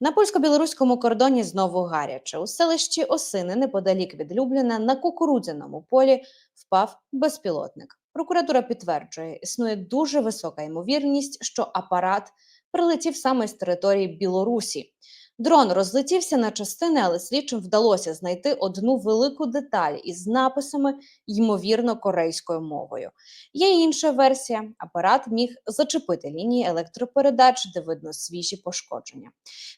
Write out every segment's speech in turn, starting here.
На польсько-білоруському кордоні знову гаряче. У селищі Осини, неподалік від Любліна, на кукурудзяному полі впав безпілотник. Прокуратура підтверджує, існує дуже висока ймовірність, що апарат прилетів саме з території Білорусі. Дрон розлетівся на частини, але слідчим вдалося знайти одну велику деталь із написами, ймовірно, корейською мовою. Є інша версія: апарат міг зачепити лінії електропередач, де видно свіжі пошкодження.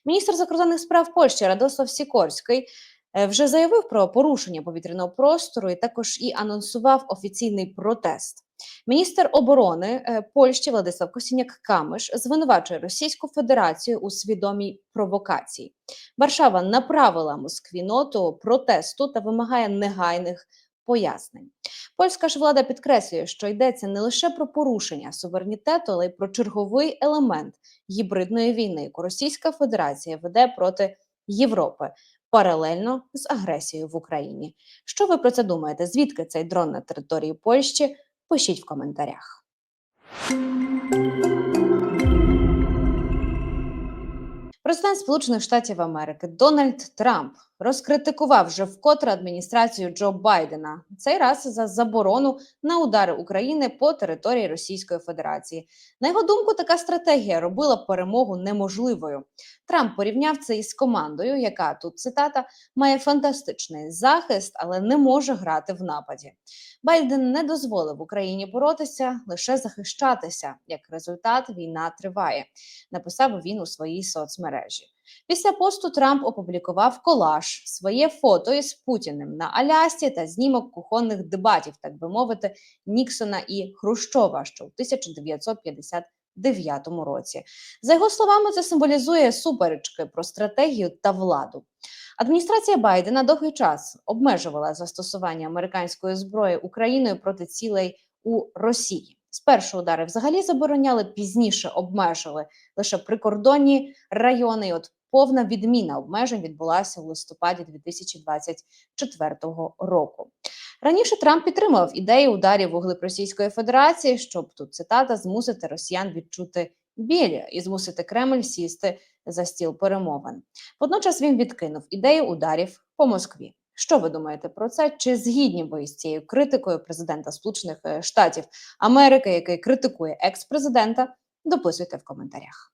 Міністр закордонних справ Польщі Радослав Сікорський вже заявив про порушення повітряного простору і також і анонсував офіційний протест. Міністр оборони е, Польщі Владислав Косіняк Камиш звинувачує Російську Федерацію у свідомій провокації. Варшава направила Москві ноту протесту та вимагає негайних пояснень. Польська ж влада підкреслює, що йдеться не лише про порушення суверенітету, але й про черговий елемент гібридної війни, яку Російська Федерація веде проти Європи паралельно з агресією в Україні. Що ви про це думаєте? Звідки цей дрон на території Польщі? Пишіть в коментарях. Президент Сполучених Штатів Америки Дональд Трамп розкритикував вже вкотре адміністрацію Джо Байдена цей раз за заборону на удари України по території Російської Федерації. На його думку, така стратегія робила перемогу неможливою. Трамп порівняв це із командою, яка тут цитата має фантастичний захист, але не може грати в нападі. Байден не дозволив Україні боротися, лише захищатися. Як результат, війна триває. Написав він у своїй соцмережі. Після посту Трамп опублікував колаж, своє фото із Путіним на Алясці та знімок кухонних дебатів, так би мовити, Ніксона і Хрущова, що у 1959 році. За його словами, це символізує суперечки про стратегію та владу. Адміністрація Байдена довгий час обмежувала застосування американської зброї Україною проти цілей у Росії. Спершу удари взагалі забороняли, пізніше обмежили лише прикордонні райони. І От повна відміна обмежень відбулася в листопаді 2024 року. Раніше Трамп підтримав ідею ударів у Російської Федерації, щоб тут цитата змусити росіян відчути біль і змусити Кремль сісти за стіл перемовин. Водночас він відкинув ідею ударів по Москві. Що ви думаєте про це? Чи згідні ви з цією критикою президента Сполучених е, Штатів Америки, який критикує екс-президента? Дописуйте в коментарях.